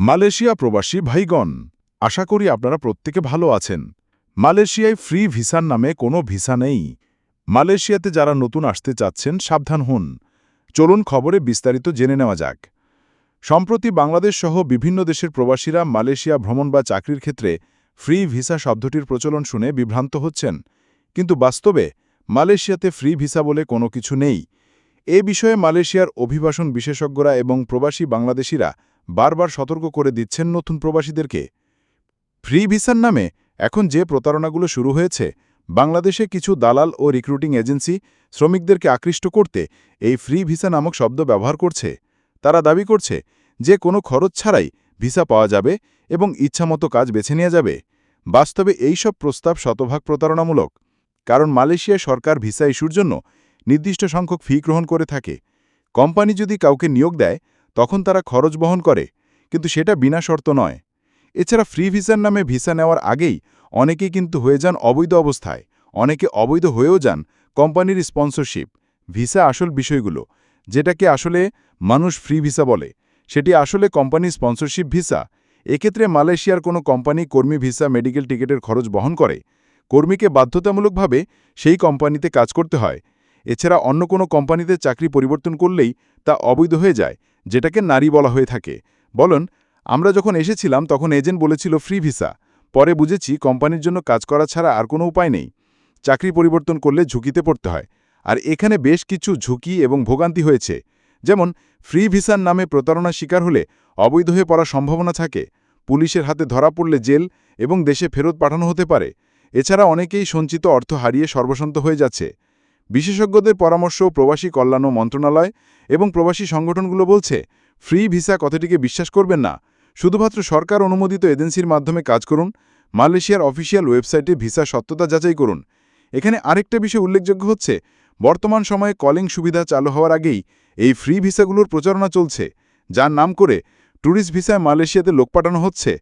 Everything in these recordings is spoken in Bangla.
মালয়েশিয়া প্রবাসী ভাইগণ, আশা করি আপনারা প্রত্যেকে ভালো আছেন। মালয়েশিয়ায় ফ্রি ভিসার নামে কোনো ভিসা নেই। মালয়েশিয়াতে যারা নতুন আসতে চাচ্ছেন, সাবধান হন। চলুন খবরে বিস্তারিত জেনে নেওয়া যাক। সম্প্রতি বাংলাদেশ সহ বিভিন্ন দেশের প্রবাসীরা মালয়েশিয়া ভ্রমণ বা চাকরির ক্ষেত্রে ফ্রি ভিসা শব্দটির প্রচলন শুনে বিভ্রান্ত হচ্ছেন। কিন্তু বাস্তবে মালয়েশিয়াতে ফ্রি ভিসা বলে কোনো কিছু নেই। এ বিষয়ে মালয়েশিয়ার অভিবাসন বিশেষজ্ঞরা এবং প্রবাসী বাংলাদেশিরা বারবার সতর্ক করে দিচ্ছেন নতুন প্রবাসীদেরকে। ফ্রি ভিসার নামে এখন যে প্রতারণাগুলো শুরু হয়েছে, বাংলাদেশে কিছু দালাল ও রিক্রুটিং এজেন্সি শ্রমিকদেরকে আকৃষ্ট করতে এই ফ্রি ভিসা নামক শব্দ ব্যবহার করছে। তারা দাবি করছে যে কোনো খরচ ছাড়াই ভিসা পাওয়া যাবে এবং ইচ্ছামতো কাজ বেছে নেওয়া যাবে। বাস্তবে এই সব প্রস্তাব শতভাগ প্রতারণামূলক, কারণ মালয়েশিয়া সরকার ভিসা ইস্যুর জন্য নির্দিষ্ট সংখ্যক ফি গ্রহণ করে থাকে। কোম্পানি যদি কাউকে নিয়োগ দেয় তখন তারা খরচ বহন করে, কিন্তু সেটা বিনা শর্ত নয়। এছাড়া ফ্রি ভিসার নামে ভিসা নেওয়ার আগেই অনেকেই কিন্তু হয়ে যান অবৈধ অবস্থায়, অনেকে অবৈধ হয়েও যান কোম্পানির স্পন্সরশিপ। ভিসা আসল বিষয়গুলো, যেটাকে আসলে মানুষ ফ্রি ভিসা বলে, সেটি আসলে কোম্পানির স্পন্সরশিপ ভিসা। এক্ষেত্রে মালয়েশিয়ার কোনো কোম্পানি কর্মী ভিসা মেডিকেল টিকিটের খরচ বহন করে। কর্মীকে বাধ্যতামূলকভাবে সেই কোম্পানিতে কাজ করতে হয়। এছাড়া অন্য কোনো কোম্পানিতে চাকরি পরিবর্তন করলেই তা অবৈধ হয়ে যায়, যেটাকে নারী বলা হয়ে থাকে। বলুন, আমরা যখন এসেছিলাম তখন এজেন্ট বলেছিল ফ্রি ভিসা। পরে বুঝেছি কোম্পানির জন্য কাজ করা ছাড়া আর কোনো উপায় নেই। চাকরি পরিবর্তন করলে ঝুঁকিতে পড়তে হয়। আর এখানে বেশ কিছু ঝুঁকি এবং ভোগান্তি হয়েছে। যেমন, ফ্রি ভিসার নামে প্রতারণা শিকার হলে অবৈধ হয়ে পড়ার সম্ভাবনা থাকে। পুলিশের হাতে ধরা পড়লে জেল এবং দেশে ফেরত পাঠানো হতে পারে। এছাড়া অনেকেই সঞ্চিত অর্থ হারিয়ে সর্বসন্ত হয়ে যাচ্ছে। বিশেষজ্ঞদের পরামর্শ, প্রবাসী কল্যাণ মন্ত্রণালয় এবং প্রবাসী সংগঠনগুলো বলছে, ফ্রি ভিসা কথাটিকে বিশ্বাস করবেন না। শুধুমাত্র সরকার অনুমোদিত এজেন্সির মাধ্যমে কাজ করুন, মালয়েশিয়ার অফিসিয়াল ওয়েবসাইটে ভিসা সত্যতা যাচাই করুন। এখানে আরেকটা বিষয় উল্লেখযোগ্য হচ্ছে, বর্তমান সময়ে কলিং সুবিধা চালু হওয়ার আগেই এই ফ্রি ভিসাগুলোর প্রচারণা চলছে, যার নাম করে ট্যুরিস্ট ভিসায় মালয়েশিয়াতে লোক পাঠানো হচ্ছে।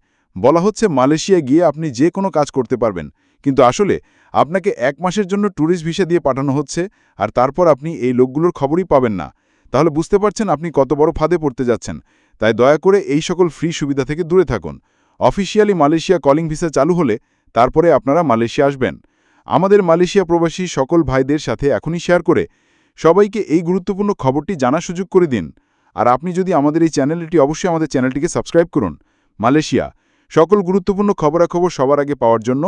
বলা হচ্ছে মালয়েশিয়া গিয়ে আপনি যে কোনো কাজ করতে পারবেন। কিন্তু আসলে আপনাকে এক মাসের জন্য ট্যুরিস্ট ভিসা দিয়ে পাঠানো হচ্ছে আর তারপর আপনি এই লোকগুলোর খবরই পাবেন না। তাহলে বুঝতে পারছেন আপনি কত বড় ফাঁদে পড়তে যাচ্ছেন। তাই দয়া করে এই সকল ফ্রি সুবিধা থেকে দূরে থাকুন। অফিসিয়ালি মালয়েশিয়া কলিং ভিসা চালু হলে তারপরে আপনারা মালয়েশিয়া আসবেন। আমাদের মালয়েশিয়া প্রবাসী সকল ভাইদের সাথে এখনই শেয়ার করে সবাইকে এই গুরুত্বপূর্ণ খবরটি জানার সুযোগ করে দিন। আর আপনি যদি আমাদের এই চ্যানেলটি অবশ্যই আমাদের চ্যানেলটিকে সাবস্ক্রাইব করুন। মালয়েশিয়া। সকল গুরুত্বপূর্ণ খবরাখবর সবার আগে পাওয়ার জন্য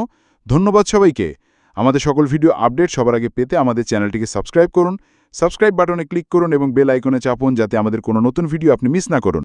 ধন্যবাদ সবাইকে। আমাদের সকল ভিডিও আপডেট সবার আগে পেতে আমাদের চ্যানেলটিকে সাবস্ক্রাইব করুন, সাবস্ক্রাইব বাটনে ক্লিক করুন এবং বেল আইকনে চাপুন যাতে আমাদের কোনো নতুন ভিডিও আপনি মিস না করুন।